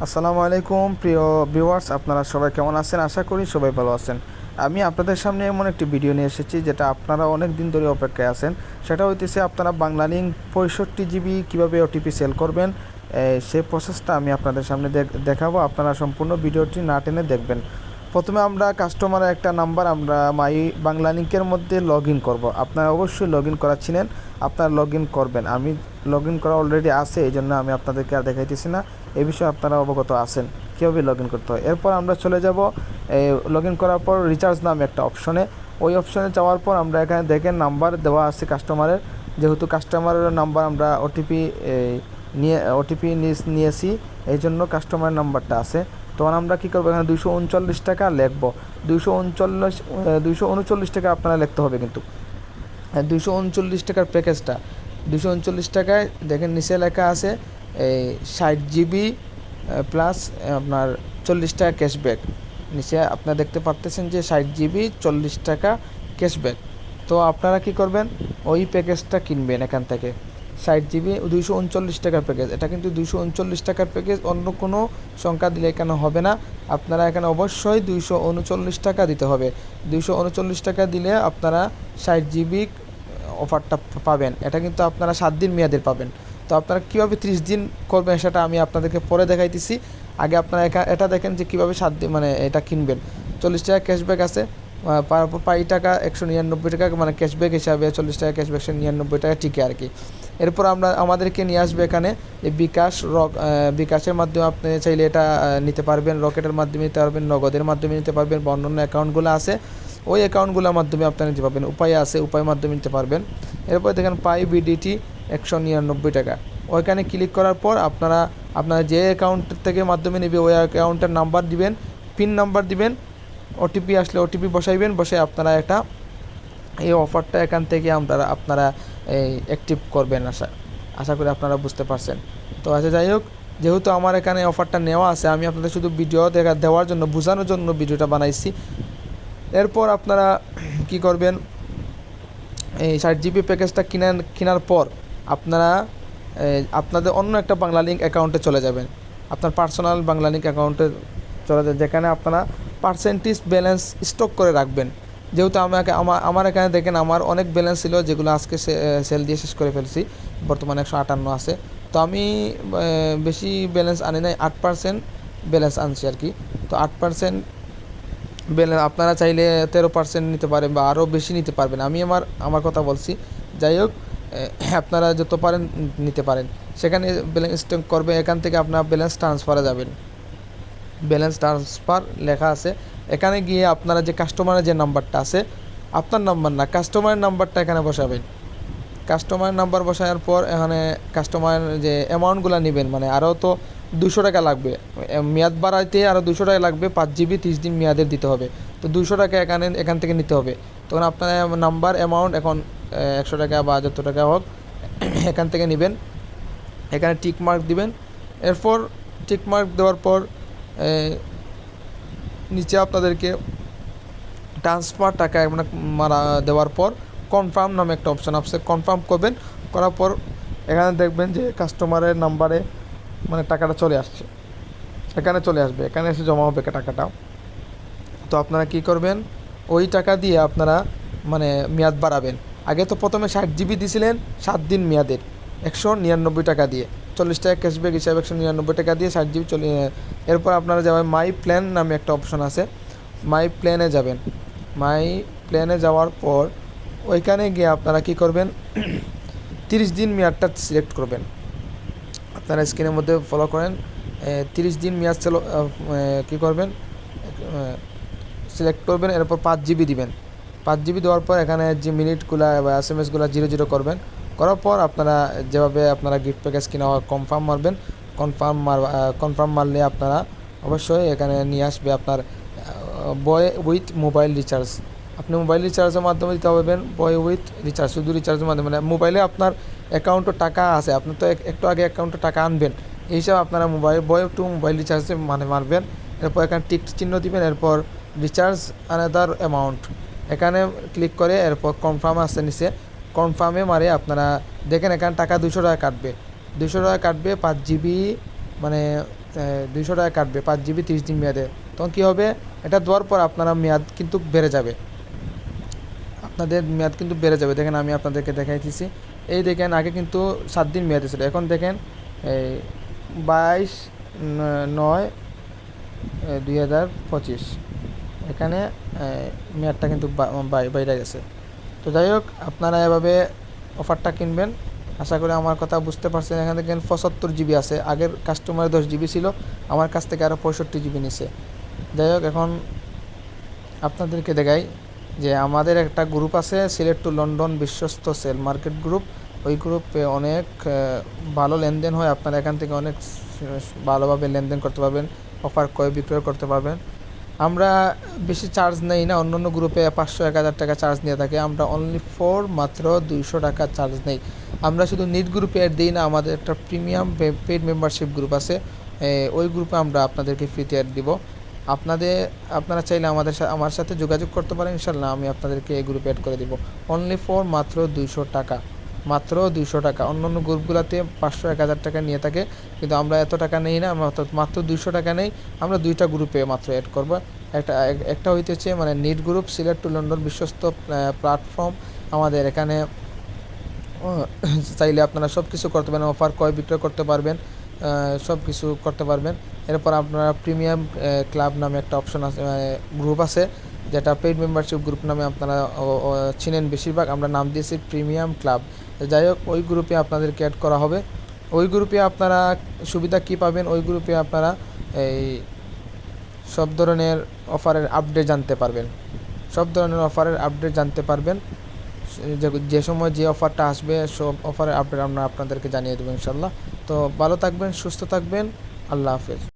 আসসালামু আলাইকুম, প্রিয় ভিউয়ার্স, আপনারা সবাই কেমন আছেন? আশা করি সবাই ভালো আছেন। আমি আপনাদের সামনে এমন একটি ভিডিও নিয়ে এসেছি, যেটা আপনারা অনেক দিন ধরে অপেক্ষায় আছেন। সেটা হইতেছে আপনারা বাংলা লিঙ্ক পঁয়ষট্টি জিবি কীভাবে ওটিপি সেল করবেন সেই প্রসেসটা আমি আপনাদের সামনে দেখ- দেখাবো। আপনারা সম্পূর্ণ ভিডিওটি না টেনে দেখবেন। প্রথমে আমরা কাস্টমারের একটা নাম্বার আমরা মাই বাংলা লিঙ্কের মধ্যে লগ ইন করব। আপনারা অবশ্যই লগ ইন করা ছিলেন, আপনারা লগ ইন করবেন। আমি লগ ইন করা অলরেডি আছে এই জন্য আমি আপনাদেরকে আর দেখাইতেছি না। এই বিষয়ে আপনারা অবগত আছেন, কীভাবে লগ ইন করতে হয়? এরপর আমরা চলে যাব লগ ইন করার পর রিচার্জ নামে একটা অপশনে ওই অপশনে যাওয়ার পর আমরা এখানে দেখেন নাম্বার দেওয়া আছে কাস্টমারের যেহেতু কাস্টমারের নাম্বার আমরা ওটিপি নিয়ে ওটিপি নিয়েছি এই জন্য কাস্টমার নাম্বারটা আছে। তখন আমরা কী করব? এখানে দুশো উনচল্লিশ টাকা লিখব। দুশো উনচল্লিশ দুশো উনচল্লিশ টাকা আপনারা লিখতে হবে কিন্তু। দুশো উনচল্লিশ টাকার প্যাকেজটা দুশো উনচল্লিশ টাকায়। দেখেন নিচে লেখা আছে, এই ষাট জিবি প্লাস আপনার চল্লিশ টাকা ক্যাশব্যাক নিচে আপনারা দেখতে পারতেছেন যে ষাট জিবি, চল্লিশ টাকা ক্যাশব্যাক তো আপনারা কি করবেন? ওই প্যাকেজটা কিনবেন এখান থেকে। ষাট জিবি, দুইশো উনচল্লিশ টাকার প্যাকেজ এটা কিন্তু দুইশো উনচল্লিশ টাকার প্যাকেজ অন্য কোনো সংখ্যা দিলে এখানে হবে না। আপনারা এখানে অবশ্যই দুইশো উনচল্লিশ টাকা দিতে হবে। দুইশো উনচল্লিশ টাকা দিলে আপনারা ষাট জিবি অফারটা পাবেন, এটা কিন্তু আপনারা সাত দিন মেয়াদের পাবেন। তো আপনারা কীভাবে ত্রিশ দিন করবেন সেটা আমি আপনাদেরকে পরে দেখাইতেছি। আগে আপনারা এটা দেখেন যে কীভাবে সাত দিন মানে এটা কিনবেন। চল্লিশ টাকা ক্যাশব্যাক আছে। পাই টাকা একশো নিরানব্বই টাকা মানে ক্যাশব্যাক হিসাবে চল্লিশ টাকা ক্যাশব্যাক একশো নিরানব্বই টাকা টিকে আর কি। এরপর আমরা, আমাদেরকে নিয়ে আসবে এখানে যে বিকাশ রক বিকাশের মাধ্যমে আপনি চাইলে এটা নিতে পারবেন, রকেটের মাধ্যমে নিতে পারবেন, নগদের মাধ্যমে নিতে পারবেন বা অন্যান্য অ্যাকাউন্টগুলো আছে। ওই অ্যাকাউন্টগুলোর মাধ্যমে আপনারা নিতে পারবেন। উপায় আছে উপায় মাধ্যমে নিতে পারবেন। এরপর দেখেন পাই বিডিটি একশো নিরানব্বই টাকা। ওইখানে ক্লিক করার পর আপনারা আপনারা যে অ্যাকাউন্ট থেকে মাধ্যমে নেবে, ওই অ্যাকাউন্টের নাম্বার দিবেন পিন নাম্বার দিবেন ওটিপি আসলে ওটিপি বসাইবেন বসে আপনারা একটা এই অফারটা এখান থেকে আপনারা আপনারা এই অ্যাক্টিভ করবেন আশা আশা করি আপনারা বুঝতে পারছেন। তো আচ্ছা যাই হোক, যেহেতু আমার এখানে অফারটা নেওয়া আছে, আমি আপনাদের শুধু ভিডিও দেখা, দেওয়ার জন্য, বোঝানোর জন্য ভিডিওটা বানাইছি। এরপর আপনারা কি করবেন, এই ষাট জিবি প্যাকেজটা কিনার কেনার পর আপনারা আপনাদের অন্য একটা বাংলা লিঙ্ক অ্যাকাউন্টে চলে যাবেন। আপনার পার্সোনাল বাংলা লিঙ্ক অ্যাকাউন্টে চলে যাবেন, যেখানে আপনারা পার্সেন্টেজ ব্যালেন্স স্টক করে রাখবেন। যেহেতু আমাকে আমার আমার এখানে দেখেন আমার অনেক ব্যালেন্স ছিল, যেগুলো আজকে সেল দিয়ে শেষ করে ফেলছি। বর্তমানে একশো আটান্ন আছে। তো আমি বেশি ব্যালেন্স আনি নাই, আট পার্সেন্ট ব্যালেন্স আনছি আর কি। তো আট পার্সেন্ট ব্যালেন্স আপনারা চাইলে তেরো পার্সেন্ট নিতে পারেন বা আরও বেশি নিতে পারবেন। আমি আমার আমার কথা বলছি। যাই হোক আপনারা যত পারেন নিতে পারেন। সেখানে ব্যালেন্স করবে, এখান থেকে আপনার ব্যালেন্স ট্রান্সফারে যাবেন ব্যালেন্স ট্রান্সফার লেখা আছে। এখানে গিয়ে আপনারা যে কাস্টমারের যে নাম্বারটা আছে, আপনার নাম্বার না কাস্টমারের নাম্বারটা এখানে বসাবেন। কাস্টমার নাম্বার বসানোর পর এখানে কাস্টমার যে অ্যামাউন্টগুলো নেবেন মানে আরও তো দুশো টাকা লাগবে। মেয়াদ বাড়াইতে আরও দুশো টাকা লাগবে, পাঁচ জিবি তিরিশ দিন মেয়াদের দিতে হবে। তো দুশো টাকা এখানে, এখান থেকে নিতে হবে। তখন আপনার নাম্বার অ্যামাউন্ট এখন একশো টাকা বা যত টাকা হোক, এখান থেকে নেবেন। এখানে টিক মার্ক দিবেন। এরপর টিক মার্ক দেওয়ার পর নিচে আপনাদেরকে ট্রান্সফার টাকা মানে মারা দেওয়ার পর কনফার্ম নামে একটা অপশান আছে। কনফার্ম করবেন, করার পর এখানে দেখবেন যে কাস্টমারের নাম্বারে মানে টাকাটা চলে আসছে। এখানে চলে আসবে, এখানে এসে জমা হবে টাকাটা। তো আপনারা কি করবেন? ওই টাকা দিয়ে আপনারা মানে মেয়াদ বাড়াবেন। আগে তো প্রথমে ষাট জিবি দিছিলেন, সাত দিন মেয়াদের, একশো নিরানব্বই টাকা দিয়ে। চল্লিশ টাকা ক্যাশব্যাক হিসাবে একশো নিরানব্বই টাকা দিয়ে ষাট জিবি চলে এরপর আপনারা যাবেন মাই প্ল্যান নামে একটা অপশন আছে। মাই প্ল্যানে যাবেন। মাই প্ল্যানে যাওয়ার পর ওইখানে গিয়ে আপনারা কি করবেন? তিরিশ দিন মেয়াদটা সিলেক্ট করবেন। আপনারা স্ক্রিনের মধ্যে ফলো করেন। তিরিশ দিন মেয়াদ চলো কী করবেন? সিলেক্ট করবেন, এরপর পাঁচ জিবি দিবেন। পাঁচ জিবি দেওয়ার পর এখানে যে মিনিটগুলো বা এস এম এসগুলো জিরো জিরো করবেন। করার পর আপনারা যেভাবে আপনারা গিফট প্যাকেজ কিনা কনফার্ম মারবেন। কনফার্ম মার কনফার্ম মারলে আপনারা অবশ্যই এখানে নিয়ে আসবে আপনার বয় উইথ মোবাইল রিচার্জ আপনি মোবাইল রিচার্জের মাধ্যমে দিতে পারবেন বয় উইথ রিচার্জ শুধু রিচার্জের মাধ্যমে মানে মোবাইলে আপনার অ্যাকাউন্টে টাকা আছে, আপনি তো এক- একটু আগে অ্যাকাউন্টে টাকা আনবেন। এই হিসাবে আপনারা মোবাইল বয় টু মোবাইল রিচার্জে মানে মারবেন। এরপর এখানে টিক চিহ্ন দিবেন, এরপর রিচার্জ আনাদার অ্যামাউন্ট এখানে ক্লিক করে এরপর কনফার্ম আসছে নিচে। কনফার্মে মারে আপনারা দেখেন এখানে টাকা দুশো টাকা কাটবে। দুশো টাকা কাটবে, পাঁচ জিবি মানে দুশো টাকা কাটবে, পাঁচ জিবি তিরিশ দিন মেয়াদে। তখন কী হবে? এটা দেওয়ার পর আপনারা মেয়াদ কিন্তু বেড়ে যাবে। আপনাদের মেয়াদ কিন্তু বেড়ে যাবে। দেখেন, আমি আপনাদেরকে দেখাইতেছি এই দেখেন, আগে কিন্তু সাত দিন মেয়াদে ছিল। এখন দেখেন এই বাইশ নয় দুই হাজার পঁচিশ। এখানে মেয়াদটা কিন্তু বাইরে গেছে। তো যাই হোক, আপনারা এভাবে অফারটা কিনবেন। আশা করি আমার কথা বুঝতে পারছেন। এখানে দেখেন পঁচাত্তর জিবি আছে। আগের কাস্টমারে দশ জিবি ছিল, আমার কাছ থেকে আরও পঁয়ষট্টি জিবি নিছে। যাই হোক, এখন আপনাদেরকে দেখাই যে আমাদের একটা গ্রুপ আছে সিলেট টু লন্ডন বিশ্বস্ত সেল মার্কেট গ্রুপ ওই গ্রুপে অনেক ভালো লেনদেন হয়। আপনারা এখান থেকে অনেক ভালোভাবে লেনদেন করতে পারবেন, অফার ক্রয় বিক্রয় করতে পারবেন। আমরা বেশি চার্জ নেই না অন্য অন্য গ্রুপে পাঁচশো, এক হাজার টাকা চার্জ নিয়ে থাকে, আমরা অনলি ফোর মাত্র দুইশো টাকা চার্জ নেই। আমরা শুধু নিট গ্রুপে অ্যাড দিই না, আমাদের একটা প্রিমিয়াম পেড মেম্বারশিপ গ্রুপ আছে ওই গ্রুপে আমরা আপনাদেরকে ফ্রিতে অ্যাড দিব। আপনাদের, আপনারা চাইলে আমাদের আমার সাথে যোগাযোগ করতে পারেন ইনশাল্লাহ আমি আপনাদেরকে এই গ্রুপে অ্যাড করে দিব। অনলি ফর মাত্র দুইশো টাকা। মাত্র দুইশো টাকা। অন্য অন্য গ্রুপগুলোতে পাঁচশো, এক হাজার টাকা নিয়ে থাকে, কিন্তু আমরা এত টাকা নেই না, আমরা মাত্র দুইশো টাকা নেই, আমরা দুইটা গ্রুপে মাত্র অ্যাড করব। একটা একটা হইতেছে মানে নিট গ্রুপ সিলেট টু লন্ডন বিশ্বস্ত প্ল্যাটফর্ম আমাদের এখানে চাইলে আপনারা সব কিছু করতে পারেন অফার ক্রয় বিক্রয় করতে পারবেন সব কিছু করতে পারবেন। এরপর আপনারা প্রিমিয়াম ক্লাব নামে একটা অপশন আছে গ্রুপ আছে। যেটা পেইড মেম্বারশিপ গ্রুপ নামে আপনারা চিনেন বেশিরভাগ, আমরা নাম দিয়েছি প্রিমিয়াম ক্লাব যাই হোক, ওই গ্রুপে আপনাদেরকে অ্যাড করা হবে। ওই গ্রুপে আপনারা সুবিধা কি পাবেন? ওই গ্রুপে আপনারা এই সব ধরনের অফারের আপডেট জানতে পারবেন। সব ধরনের অফারের আপডেট জানতে পারবেন। যে সময় যে অফারটা আসবে, সব অফারের আপডেট আমরা আপনাদেরকে জানিয়ে দেবো ইনশাল্লাহ তো ভালো থাকবেন, সুস্থ থাকবেন। আল্লাহ হাফেজ।